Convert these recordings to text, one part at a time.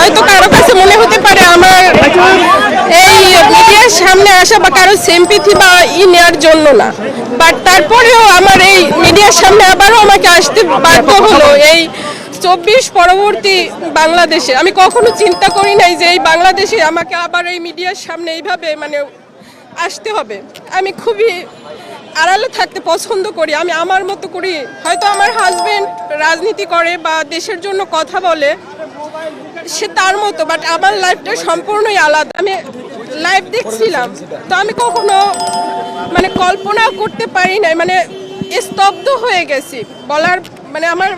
হয়তো কারও কাছে মনে হতে পারে আমার এই মিডিয়ার সামনে আসা বা কারও সেম্পিথি বা ই নেওয়ার জন্য না। বাট তারপরেও আমার এই মিডিয়ার সামনে আবারও আমাকে আসতে বাধ্য হলো এই চব্বিশ পরবর্তী বাংলাদেশে। আমি কখনো চিন্তা করি নাই যে এই বাংলাদেশে আমাকে আবার এই মিডিয়ার সামনে এইভাবে মানে আসতে হবে। আমি খুবই আড়ালে থাকতে পছন্দ করি। আমি আমার মতো করি হয়তো আমার হাজবেন্ড রাজনীতি করে বা দেশের জন্য কথা বলে। সে তার মতো বাট আমার লাইফটা সম্পূর্ণই আলাদা। আমি লাইফ দেখছিলাম, তো আমি কখনো মানে কল্পনাও করতে পারি নাই মানে স্তব্ধ হয়ে গেছি। বলার মানে আমার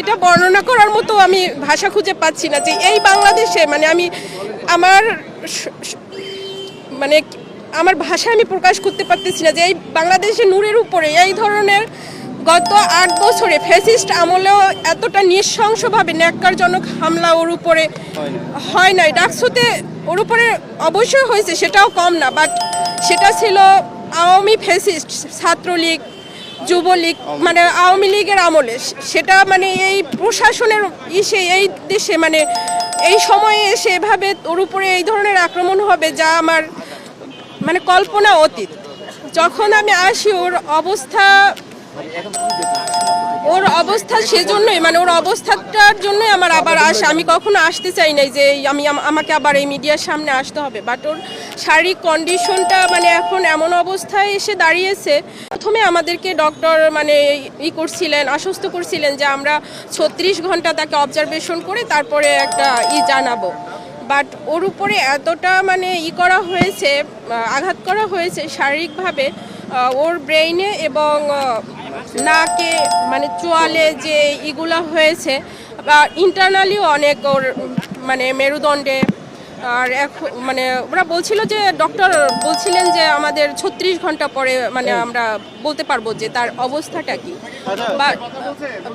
এটা বর্ণনা করার মতো আমি ভাষা খুঁজে পাচ্ছি না যে এই বাংলাদেশে মানে আমি আমার মানে আমার ভাষা আমি প্রকাশ করতে পারতেছি না যে এই বাংলাদেশে নূরের উপরে এই ধরনের গত আট বছরে ফ্যাসিস্ট আমলেও এতটা নৃশংসভাবে ন্যাক্কারজনক হামলা ওর উপরে হয় নাই। ডাকসুতে ওর উপরে অবশ্যই হয়েছে সেটাও কম না বাট সেটা ছিল আওয়ামী ফ্যাসিস্ট ছাত্রলীগ যুবলীগ মানে আওয়ামী লীগের আমলে। সেটা মানে এই প্রশাসনের ইসে এই দেশে মানে এই সময়ে এসে এভাবে ওর উপরে এই ধরনের আক্রমণ হবে যা আমার মানে কল্পনা অতীত। যখন আমি আসি ওর অবস্থা ওর অবস্থা সেজন্যই মানে ওর অবস্থাটার জন্যই আমার আবার আসা। আমি কখনো আসতে চাই নাই যে আমি আমাকে আবার এই মিডিয়ার সামনে আসতে হবে। বাট ওর শারীরিক কন্ডিশনটা মানে এখন এমন অবস্থায় এসে দাঁড়িয়েছে। প্রথমে আমাদেরকে ডক্টর মানে ই করছিলেন, আশ্বস্ত করছিলেন যে আমরা ছত্রিশ ঘণ্টা তাকে অবজারভেশন করে তারপরে একটা ই জানাব। বাট ওর উপরে এতটা মানে ই করা হয়েছে, আঘাত করা হয়েছে শারীরিকভাবে ওর ব্রেইনে এবং নাকে মানে চোয়ালে যে ইগুলা হয়েছে বা ইন্টারনালিও অনেক ওর মানে মেরুদণ্ডে আর এখন মানে ওরা বলছিল যে ডক্টর বলছিলেন যে আমাদের ছত্রিশ ঘণ্টা পরে মানে আমরা বলতে পারব যে তার অবস্থাটা কি।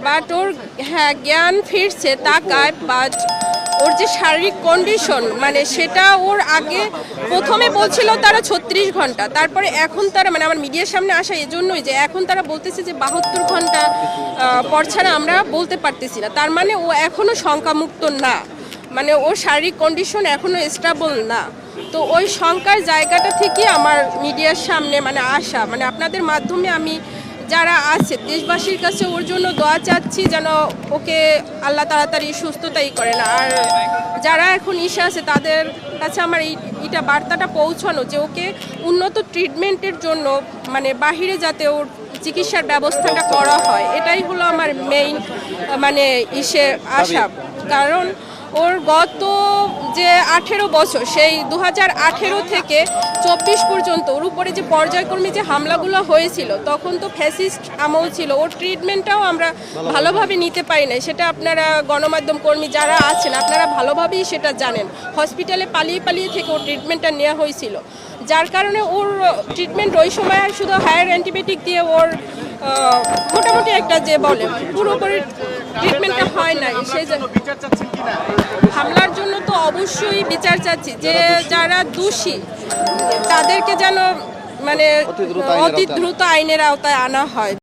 বাট ওর হ্যাঁ জ্ঞান ফিরছে তাকায় বাট ওর যে শারীরিক কন্ডিশন মানে সেটা ওর আগে প্রথমে বলছিল তারা ছত্রিশ ঘণ্টা তারপরে এখন তারা মানে আমার মিডিয়ার সামনে আসা এজন্যই যে এখন তারা বলতেছে যে বাহাত্তর ঘণ্টা পর ছাড়া আমরা বলতে পারতেছি না। তার মানে ও এখনও শঙ্কামুক্ত না। মানে ওর শারীরিক কন্ডিশন এখনও স্টেবল না। তো ওই শঙ্কার জায়গাটা থেকে আমার মিডিয়ার সামনে মানে আসা। মানে আপনাদের মাধ্যমে আমি যারা আছে দেশবাসীর কাছে ওর জন্য দোয়া চাচ্ছি যেন ওকে আল্লাহ তাড়াতাড়ি সুস্থতাই করেন আর যারা এখন ইসে আছে তাদের কাছে আমার এই এটা বার্তাটা পৌঁছানো যে ওকে উন্নত ট্রিটমেন্টের জন্য মানে বাহিরে যাতে ওর চিকিৎসার ব্যবস্থাটা করা হয় এটাই হলো আমার মেইন মানে ইসে আশা। কারণ ওর গত যে আঠেরো বছর সেই দু আঠেরো থেকে চব্বিশ পর্যন্ত ওর উপরে যে পর্যায়ক্রমে যে হামলাগুলো হয়েছিল তখন তো ফ্যাসিস্ট আমল ছিল। ওর ট্রিটমেন্টটাও আমরা ভালোভাবে নিতে পারি না সেটা আপনারা গণমাধ্যম কর্মী যারা আছেন আপনারা ভালোভাবেই সেটা জানেন। হসপিটালে পালিয়ে পালিয়ে থেকে ওর ট্রিটমেন্টটা নেওয়া হয়েছিল। যার কারণে ওর ট্রিটমেন্ট ওই সময় আর শুধু হায়ার অ্যান্টিবায়োটিক দিয়ে ওর মোটামুটি একটা যে বলে পুরোপুরি ট্রিটমেন্টটা হয় নাই। সেই জন্য হামলার জন্য তো অবশ্যই বিচার চাচ্ছি। যে যারা দোষী তাদেরকে যেন মানে অতি দ্রুত আইনের আওতায় আনা হয়।